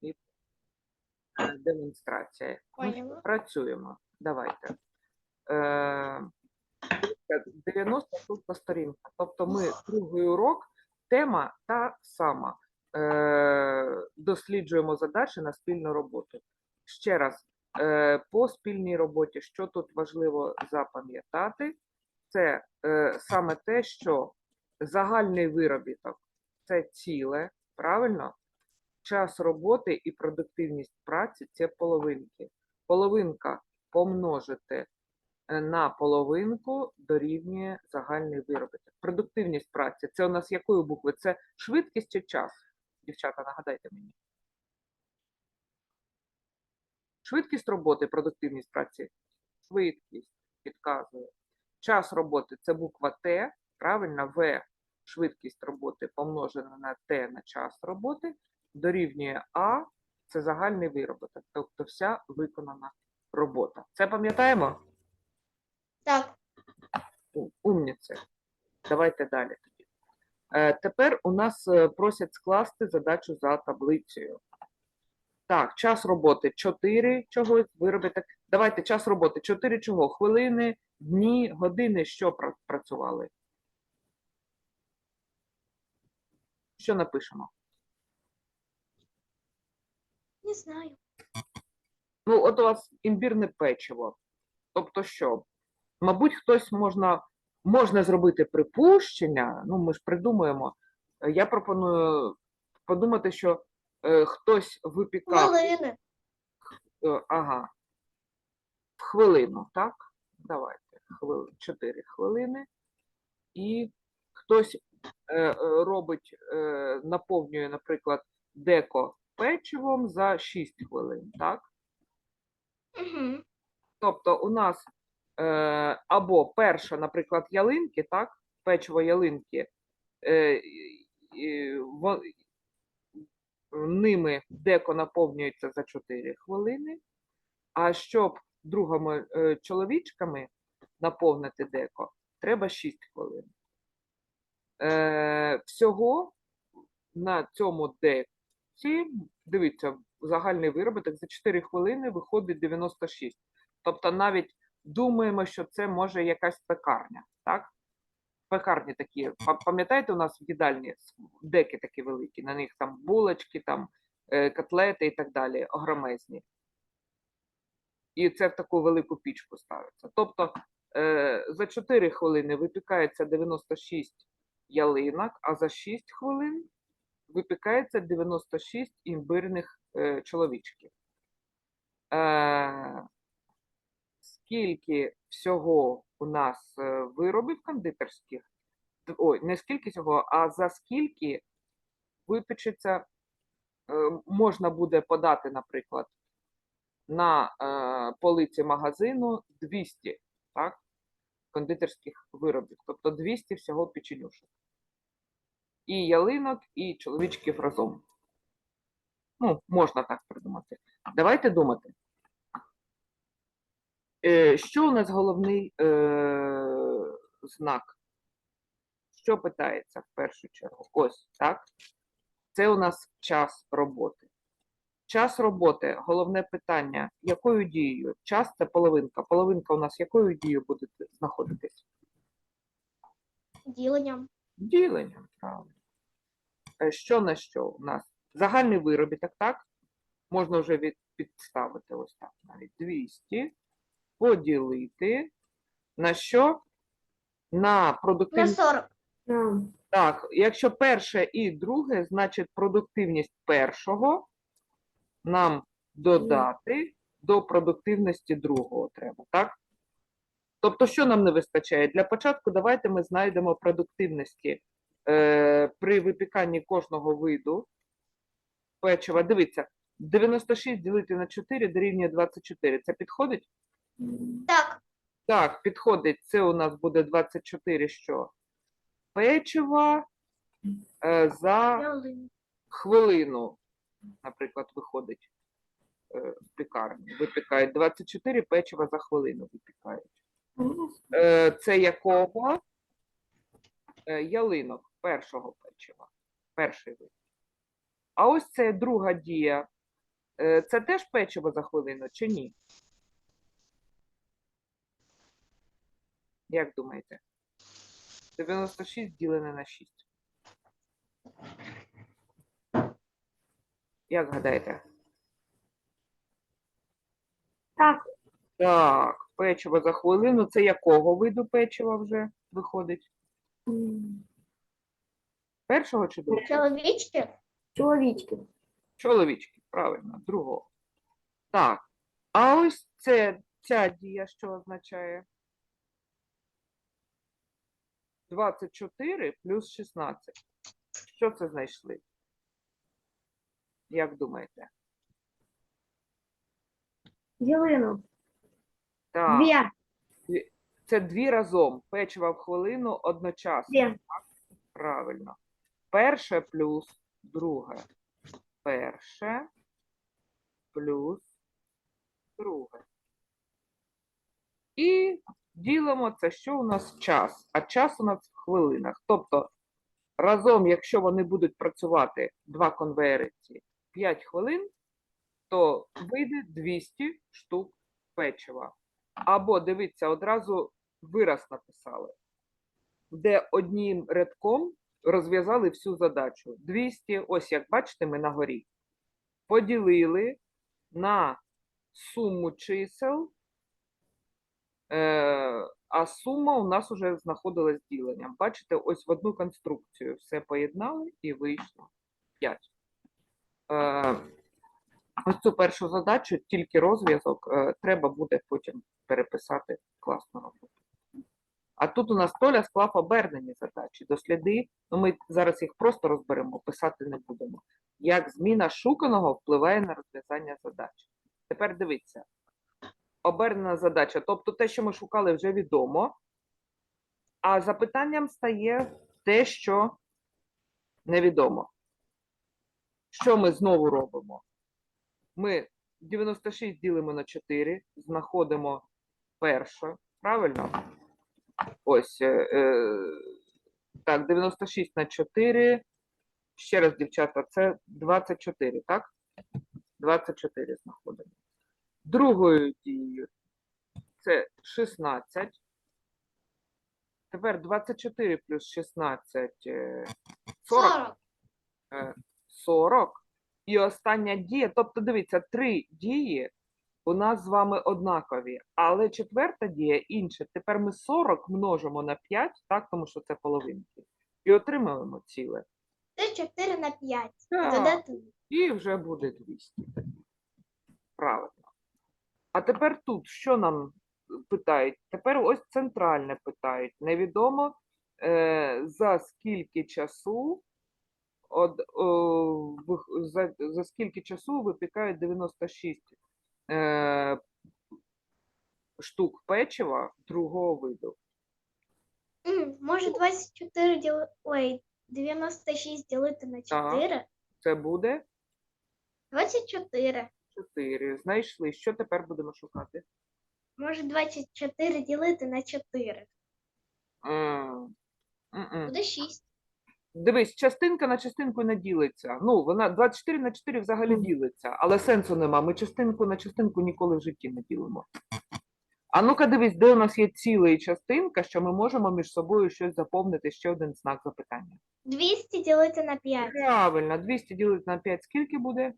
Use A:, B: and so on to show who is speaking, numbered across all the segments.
A: і е, демонстрація. Ми працюємо. Давайте. Е, 90 сторінка. Тобто ми другий урок, тема та сама. Е, досліджуємо задачі на спільну роботу. Ще раз, е, по спільній роботі, що тут важливо запам'ятати, це е, саме те, що загальний виробіток це ціле, правильно? Час роботи і продуктивність праці це половинки. Половинка помножити е, на половинку дорівнює загальний виробіток. Продуктивність праці це у нас якої букви? Це швидкість чи час? Дівчата, нагадайте мені. Швидкість роботи, продуктивність праці. Швидкість підказує. Час роботи це буква Т, правильно, В швидкість роботи помножена на Т на час роботи, дорівнює А, це загальний виробіток, тобто вся виконана робота. Це пам'ятаємо?
B: Так,
A: У- Умніці. Давайте далі тоді. Е, тепер у нас е, просять скласти задачу за таблицею. Так, час роботи 4 чогось, виробіток. Давайте час роботи 4 чого? Хвилини, дні, години, що працювали? Що напишемо?
B: Не знаю.
A: Ну, от у вас імбірне печиво. Тобто що? Мабуть, хтось можна, можна зробити припущення, ну ми ж придумаємо. Е, Я пропоную подумати, що е, хтось випікав
B: Хвилини.
A: е, ага, в хвилину, так? Давайте, хвили, 4 хвилини. І хтось е, е, робить, е, наповнює, наприклад, деко печивом за 6 хвилин, так?
B: Угу.
A: Тобто у нас е, або перша, наприклад, ялинки, так, печиво ялинки, е, і во- ними деко наповнюється за 4 хвилини, а щоб другими е, чоловічками наповнити деко, треба 6 хвилин. Е, всього на цьому деці, дивіться, загальний виробіток за 4 хвилини виходить 96. Тобто навіть думаємо, що це може якась пекарня, так? Пекарні такі. Пам'ятаєте, у нас в їдальні деки такі великі, на них там булочки, там е, котлети і так далі, огромезні. І це в таку велику пічку ставиться. Тобто е, за 4 хвилини випікається 96 ялинок, а за 6 хвилин випікається 96 імбирних е, чоловічків. Е, скільки всього у нас е, виробів кондитерських, ой, не скільки всього, а за скільки випечеться, е, можна буде подати, наприклад, на е, полиці магазину 200 так, кондитерських виробів, тобто 200 всього печенюшок. І ялинок, і чоловічків разом. Ну, можна так придумати. Давайте думати. Е, Що у нас головний е, знак? Що питається в першу чергу? Ось, так? Це у нас час роботи. Час роботи, головне питання, якою дією? Час це половинка. Половинка у нас якою дією буде знаходитись?
B: Діленням.
A: Діленням, правильно. Е, Що на що у нас? Загальний виробіток, так? Можна вже від, підставити ось так навіть 200, поділити на що? На
B: На
A: продуктивність.
B: 40.
A: Так, якщо перше і друге, значить продуктивність першого нам додати до продуктивності другого треба, так? Тобто, що нам не вистачає? Для початку давайте ми знайдемо продуктивності е, при випіканні кожного виду печива. Дивіться, 96 ділити на 4 дорівнює 24. Це підходить?
B: Так,
A: Так, підходить. Це у нас буде 24 що? Печива е, за хвилину, наприклад, виходить е, в пікарні. Випікають 24 печива за хвилину випікають. Е, Це якого? Е, Ялинок першого печива. Перший вид. А ось це друга дія. Е, Це теж печиво за хвилину чи ні? Як думаєте? 96 ділене на 6. Як гадаєте?
B: Так.
A: Так, печиво за хвилину. Це якого виду печива вже виходить? Першого чи другого?
B: Чоловічки?
C: Чоловічки.
A: Чоловічки, правильно, другого. Так. А ось це, ця дія що означає? 24 плюс 16. Що це знайшли? Як думаєте?
C: Ділину.
A: Так,
C: Дві.
A: це дві разом. Печива в хвилину одночасно.
C: Дві.
A: Правильно. Перше плюс друге. Перше плюс друге. І ділимо це, що у нас час. А час у нас в хвилинах. Тобто разом, якщо вони будуть працювати два конвейери ці 5 хвилин, то вийде 200 штук печива. Або дивіться, одразу вираз написали, де одним рядком розв'язали всю задачу. 200, ось як бачите, ми на горі. Поділили на суму чисел, е, а сума у нас вже знаходилась діленням. Бачите, ось в одну конструкцію все поєднали і вийшло 5. Е, ось цю першу задачу, тільки розв'язок, е, треба буде потім переписати класну роботу. А тут у нас Толя склав обернені задачі. Досліди, ну ми зараз їх просто розберемо, писати не будемо. Як зміна шуканого впливає на розв'язання задач. Тепер дивіться. Обернена задача, тобто те, що ми шукали, вже відомо. А запитанням стає те, що невідомо. Що ми знову робимо? Ми 96 ділимо на 4, знаходимо перше, правильно? Ось. Е, е, так, 96 на 4. Ще раз, дівчата, це 24, так? 24 знаходимо. Другою дією це 16. Тепер 24 плюс 16 е, 40.
B: 40.
A: е, 40. І остання дія, тобто дивіться, три дії у нас з вами однакові, але четверта дія інша. Тепер ми 40 множимо на 5, так, тому що це половинки, і отримуємо ціле.
B: Це 4 на 5.
A: Так.
B: Додати.
A: І вже буде 200. Правильно. А тепер тут що нам питають? Тепер ось центральне питають. Невідомо е, за скільки часу од, о, за, за скільки часу випікають 96 е, штук печива другого виду.
B: Може 24 діли... Ой, 96 ділити на
A: Так.
B: 4?
A: Це буде
B: 24.
A: 4. Знайшли. Що тепер будемо шукати?
B: Може 24 ділити на 4.
A: М, м-м.
B: Буде 6.
A: Дивись, частинка на частинку не ділиться. Ну, вона 24 на 4 взагалі ділиться, але сенсу нема. Ми частинку на частинку ніколи в житті не ділимо. А ну-ка дивись, де у нас є ціла і частинка, що ми можемо між собою щось заповнити, ще один знак запитання.
B: 200 ділити на 5.
A: Правильно, 200 ділити на 5 скільки буде?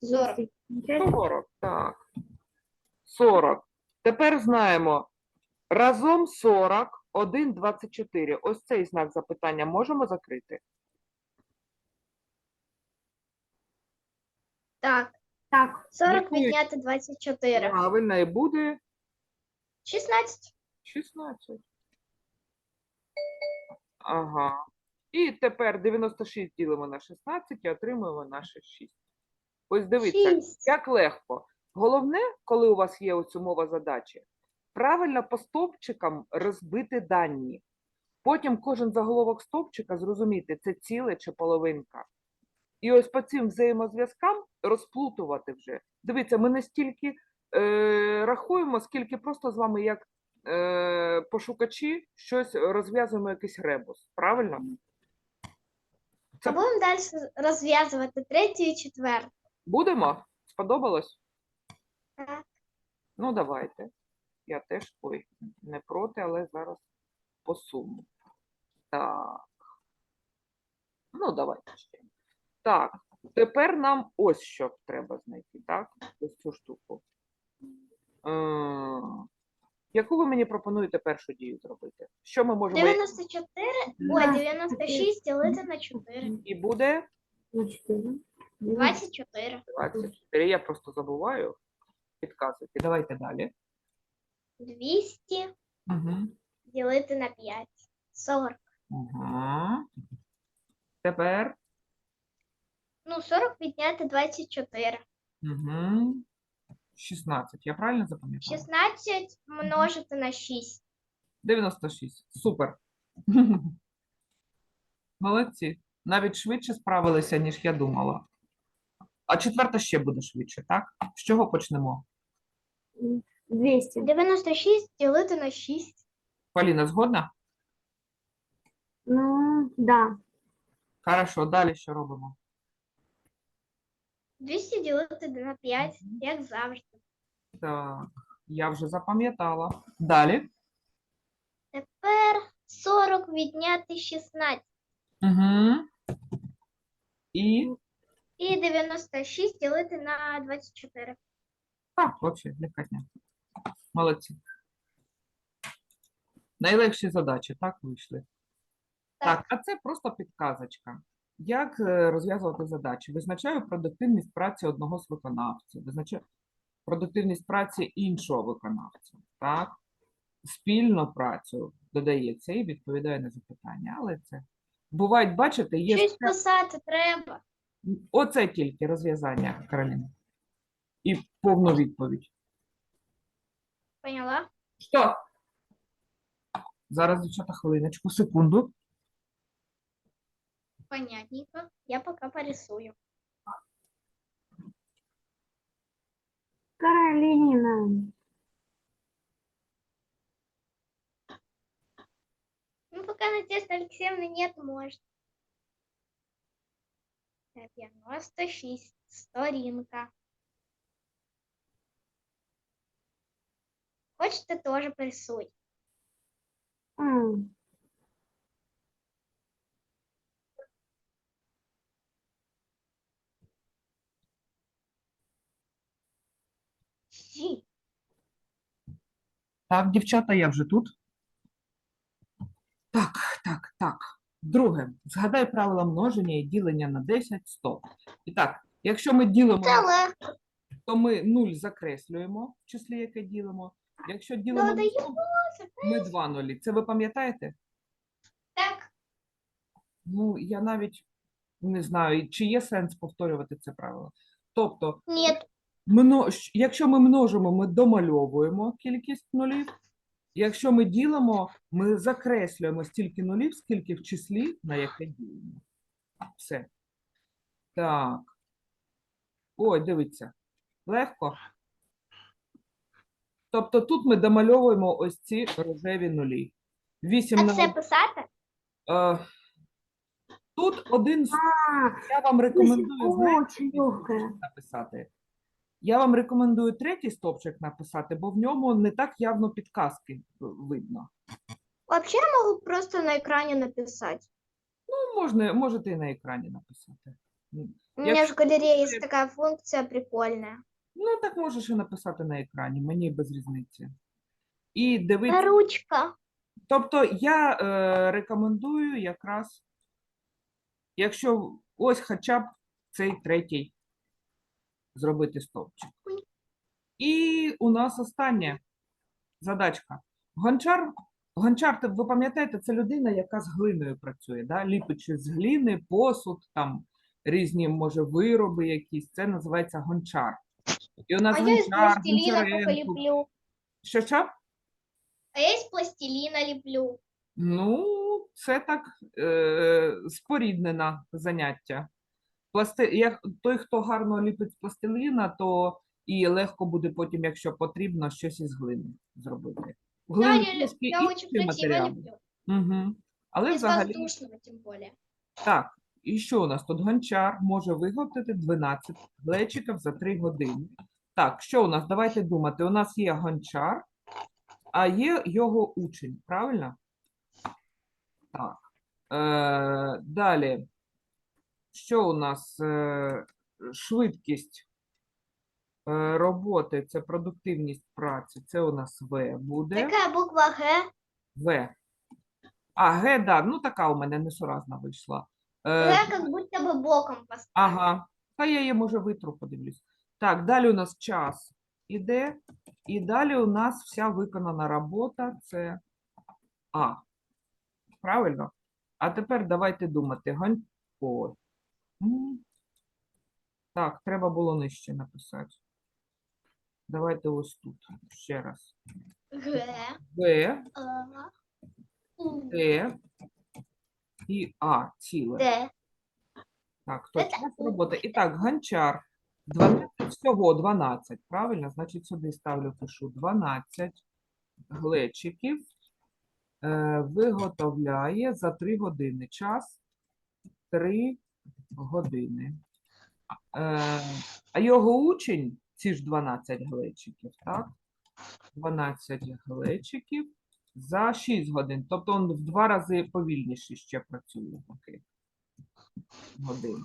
B: 40.
A: 40, так. 40. Тепер знаємо, разом 40, 1, 24. Ось цей знак запитання можемо закрити?
B: Так.
C: Так.
B: 40
A: Якої?
B: відняти 24.
A: Правильно, і буде
B: 16.
A: 16. Ага. І тепер 96 ділимо на 16 і отримуємо наше 6. Ось дивіться,
B: 6.
A: як легко. Головне, коли у вас є ось умова задачі, правильно по стовпчикам розбити дані. Потім кожен заголовок стовпчика зрозуміти, це ціле чи половинка. І ось по цим взаємозв'язкам розплутувати вже. Дивіться, ми не стільки е, рахуємо, скільки просто з вами як е, пошукачі щось розв'язуємо якийсь ребус. Правильно?
B: А будемо далі розв'язувати третю і четверту.
A: Будемо? Сподобалось?
B: Так.
A: Ну, давайте. Я теж ой, не проти, але зараз посуну. Так. Ну, давайте ще. Так, тепер нам ось що треба знайти, так? Ось цю штуку. Е, Яку ви мені пропонуєте першу дію зробити? Що ми можемо
B: 94, ой, 96 ділити на 4.
A: і буде
C: На 4.
B: 24.
A: 24. Я просто забуваю підказувати. Давайте далі.
B: 200
A: Угу.
B: ділити на 5. 40.
A: Угу. Тепер
B: Ну, 40 відняти 24.
A: угу. 16. Я правильно запам'ятала?
B: 16 множити на 6.
A: 96. Супер. Молодці. Навіть швидше справилися, ніж я думала. А четверта ще буде швидше, так? З чого почнемо?
C: 200.
B: 96 ділити на 6.
A: Поліна, згодна?
C: Ну, да.
A: Хорошо, далі що робимо?
B: 200 ділити на 5, як завжди.
A: Так, я вже запам'ятала. Далі.
B: Тепер 40 відняти 16.
A: Угу. І
B: І 96 ділити на 24.
A: Так, взагалі, легкотня. Молодці. Найлегші задачі, так, вийшли. Так,
B: Так.
A: а це просто підказочка. Як е, розв'язувати задачі? Визначаю продуктивність праці одного з виконавців, визначаю продуктивність праці іншого виконавця. Так? Спільну працю додається і відповідає на запитання. Але це бувають, бачите, є
B: Щось писати треба.
A: оце тільки розв'язання, Кароліна. І повну відповідь.
B: Поняла?
A: Що? Зараз, дівчата, хвилиночку, секунду.
B: Понятненько. Я пока порисую.
C: Каролина.
B: Ну, пока Надежды Алексеевны нет, может. 96. Сторінка. Хочешь, ты тоже порисуй. Сі.
A: Так, дівчата, я вже тут. Так, так, так. Друге, згадай правила множення і ділення на 10, 100. І так, якщо ми ділимо,
B: Це легко.
A: то ми 0 закреслюємо в числі, яке ділимо. Якщо ділимо, на
B: Додаємо
A: 100, ми 2 нулі. Це ви пам'ятаєте?
B: Так.
A: Ну, я навіть не знаю, чи є сенс повторювати це правило. Тобто,
B: Нет.
A: Мно- щ- Якщо ми множимо, ми домальовуємо кількість нулів. Якщо ми ділимо, ми закреслюємо стільки нулів, скільки в числі, на яке ділимо. Все. Так. Ой, дивіться. Легко. Тобто тут ми домальовуємо ось ці рожеві нулі. 8
B: А
A: на
B: це писати?
A: е, Тут один з я вам рекомендую знаєте, який стовпчик написати. Я вам рекомендую третій стовпчик написати, бо в ньому не так явно підказки видно.
B: Вообще я могу просто на экране написать.
A: Ну, можна, можете і на екрані написати.
B: У меня
A: Я
B: же в галерее есть
A: всё-
B: такая функция прикольная.
A: Ну, так можеш і написати на екрані, мені без різниці. І дивитися.
B: ручка.
A: Тобто я е, рекомендую якраз, якщо ось хоча б цей третій зробити стовпчик. І у нас остання задачка. Гончар, гончар, ви пам'ятаєте, це людина, яка з глиною працює, да? ліпить з глини, посуд, там різні, може, вироби якісь. Це називається гончар. І у нас
B: А я
A: гончар,
B: пластилина только
A: Гончаренко.
B: леплю.
A: Що що?
B: А я из пластилина леплю.
A: Ну, це так е, споріднене заняття. Пласти... Як той, хто гарно ліпить з пластиліна, то і легко буде потім, якщо потрібно, щось із глини зробити.
B: Да, я,
A: трошки
B: я очень
A: інший
B: красиво
A: матеріал.
B: леплю.
A: Угу. Але
B: Из
A: взагалі
B: воздушного тем более.
A: так. І що у нас тут? Гончар може виготовити 12 глечиків за 3 години. Так, що у нас? Давайте думати. У нас є гончар, а є його учень, правильно? Так. Е, далі. Що у нас? Е, швидкість е, роботи, це продуктивність праці, це у нас В буде.
B: Яка буква Г?
A: В. А, Г, да, ну така у мене несуразна вийшла. Е,
B: Г як будто би боком поставити.
A: Ага. Та я її може витру подивлюсь. Так, далі у нас час іде. І далі у нас вся виконана робота це А. Правильно? А тепер давайте думати. Гон... М. Так, треба було нижче написати. Давайте ось тут ще раз.
B: Г,
A: Б,
B: А, У,
A: Т і А ціле.
B: Д.
A: Так, то
B: Це
A: час
B: у-
A: роботи. І так, гончар. 12, всього 12, правильно? Значить, сюди ставлю, пишу 12 глечиків. Е, виготовляє за 3 години. Час 3 години. Е, а його учень, ці ж 12 глечиків, так? 12 глечиків за 6 годин. Тобто він в два рази повільніше ще працює. Такий годин.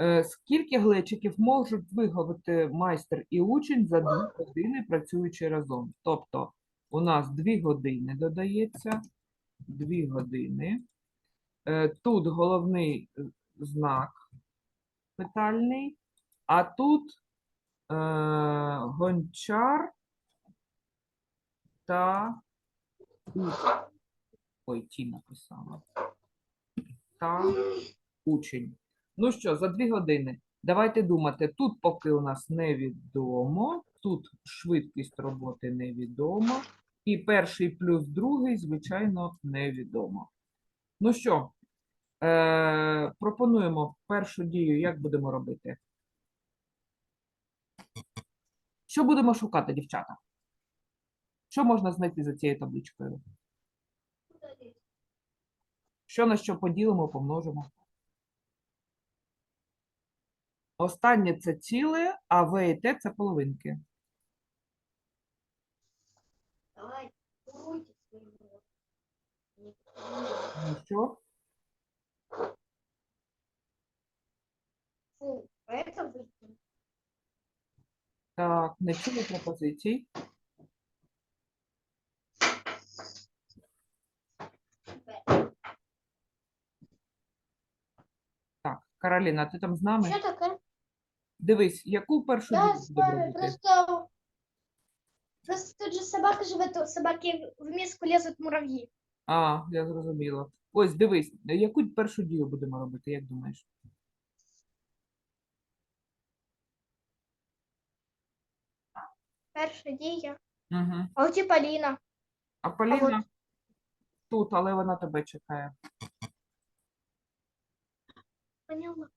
A: Е, Скільки глечиків можуть виготовити майстер і учень за 2 години, працюючи разом? Тобто у нас 2 години додається, 2 години. Е, Тут головний е, знак питальний, а тут е, гончар та учень. Ой, ті написала. Та учень. Ну що, за дві години. Давайте думати. Тут поки у нас невідомо, тут швидкість роботи невідома, і перший плюс другий, звичайно, невідомо. Ну що, е- пропонуємо першу дію, як будемо робити? Що будемо шукати, дівчата? Що можна знайти за цією табличкою? Що на що поділимо, помножимо? Останнє це ціле, а В і Т це половинки. Ну що? Так, не чули пропозицій. Так, Кароліна, ти там з нами?
B: Що таке?
A: Дивись, яку першу
B: Да,
A: дію
B: з вами, просто... Просто тут же собака живе, то собаки в миску лезут муравьи.
A: А, я зрозуміла. Ось, дивись, яку першу дію будемо робити, як думаєш?
B: Перша дія.
A: Угу.
B: А у тебе Поліна.
A: А Поліна тут, але вона тебе чекає.
B: Поняла.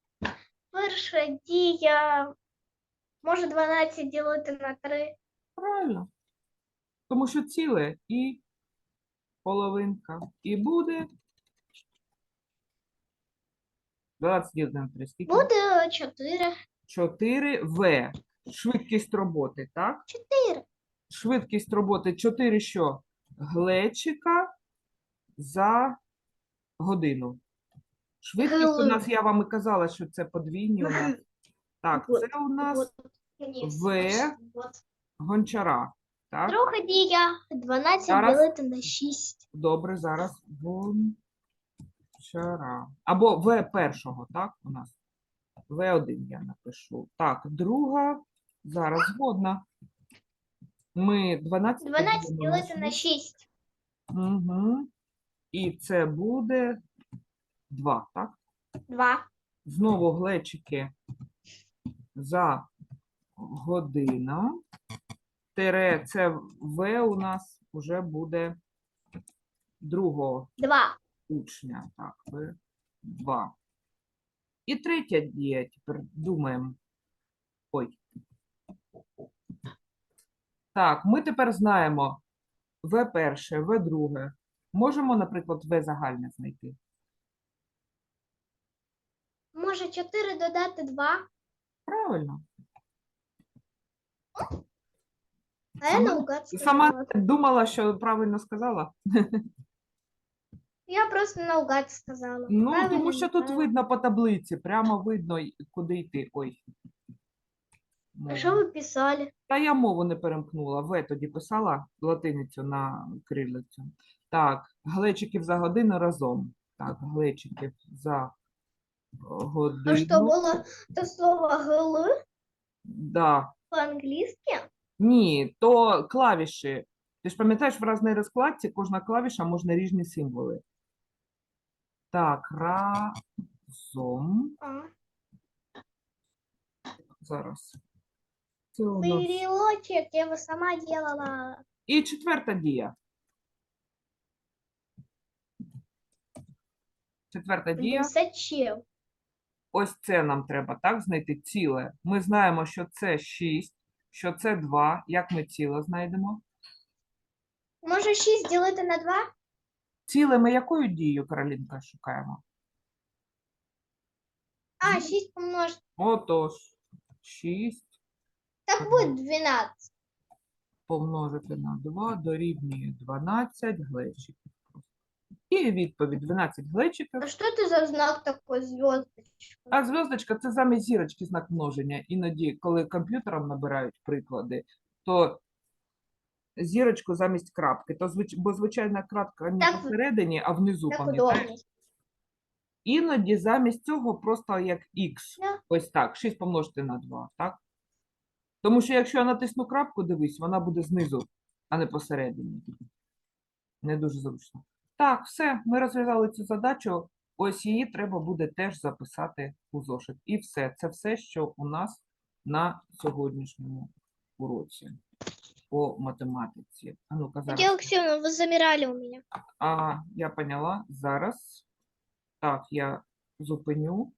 B: Перша дія. Може 12 ділити на 3.
A: Правильно. Тому що ціле і половинка. І буде 12 ділити на 3. Скільки?
B: Буде 4.
A: 4 В. Швидкість роботи, так?
B: 4.
A: Швидкість роботи 4 що? Глечика за годину. Швидкість у нас, я вам і казала, що це подвійні у нас. Так, це у нас В. гончара. Так,
B: Друга дія. 12
A: Зараз.
B: ділити на 6.
A: добре, зараз гончара. Або В першого, так, у нас? В1 я напишу. Так, друга, зараз згодна. Ми 12
B: 12 ділити на 6.
A: Угу. І це буде 2, так?
B: 2.
A: Знову глечики за годину. Тире це В у нас вже буде другого
B: 2.
A: учня. Так, В 2. І третя дія, тепер думаємо. Ой. Так, ми тепер знаємо В перше, В друге. Можемо, наприклад, В загальне знайти.
B: Може 4 додати 2,
A: Правильно.
B: а я
A: Сама-
B: наугад
A: Сама
B: сказала.
A: думала, що правильно сказала.
B: Я просто наугад сказала.
A: Ну,
B: Правильно,
A: тому що тут
B: неправильно.
A: видно по таблиці, прямо видно, й- куди йти. Ой.
B: А що ви писали?
A: Та я мову не перемкнула. В тоді писала латиницю на крилицю. Так, глечиків за годину разом. Так, глечиків за годину.
B: А що було то слово гл
A: Да.
B: по-англійськи?
A: Ні, то клавіші. Ти ж пам'ятаєш, в різній розкладці кожна клавіша можна різні символи. Так, разом.
B: А,
A: Зараз. Це у нас.
B: Переводчик, я его сама делала.
A: І четверта дія. Четверта дія.
B: Зачем?
A: Ось це нам треба так знайти ціле. Ми знаємо, що це 6, що це 2. Як ми ціле знайдемо?
B: Може 6 ділити на 2?
A: Ціле ми якою дією, Каролінка, шукаємо?
B: А, 6 помножити.
A: Отож, 6
B: Так буде 12.
A: помножити на 2 дорівнює 12 глечиків. І відповідь 12 глечиків.
B: А що це за знак такой звездочка?
A: А зв'язочка це замість зірочки знак множення. Іноді, коли комп'ютером набирають приклади, то зірочку замість крапки. То звич... бо звичайна крапка не
B: Так,
A: посередині, а внизу,
B: Так
A: пам'ятаєш?
B: удобно.
A: Іноді замість цього просто як х.
B: Да.
A: Ось так, 6 помножити на 2, так? Тому що якщо я натисну крапку, дивись, вона буде знизу, а не посередині. Не дуже зручно. Так, все, ми розв'язали цю задачу. Ось її треба буде теж записати у зошит. І все. Це все, що у нас на сьогоднішньому уроці по математиці. А ну-ка зараз.
B: Где Алексеевна, вы замирали у меня.
A: А, я поняла. Зараз. Так, я зупиню.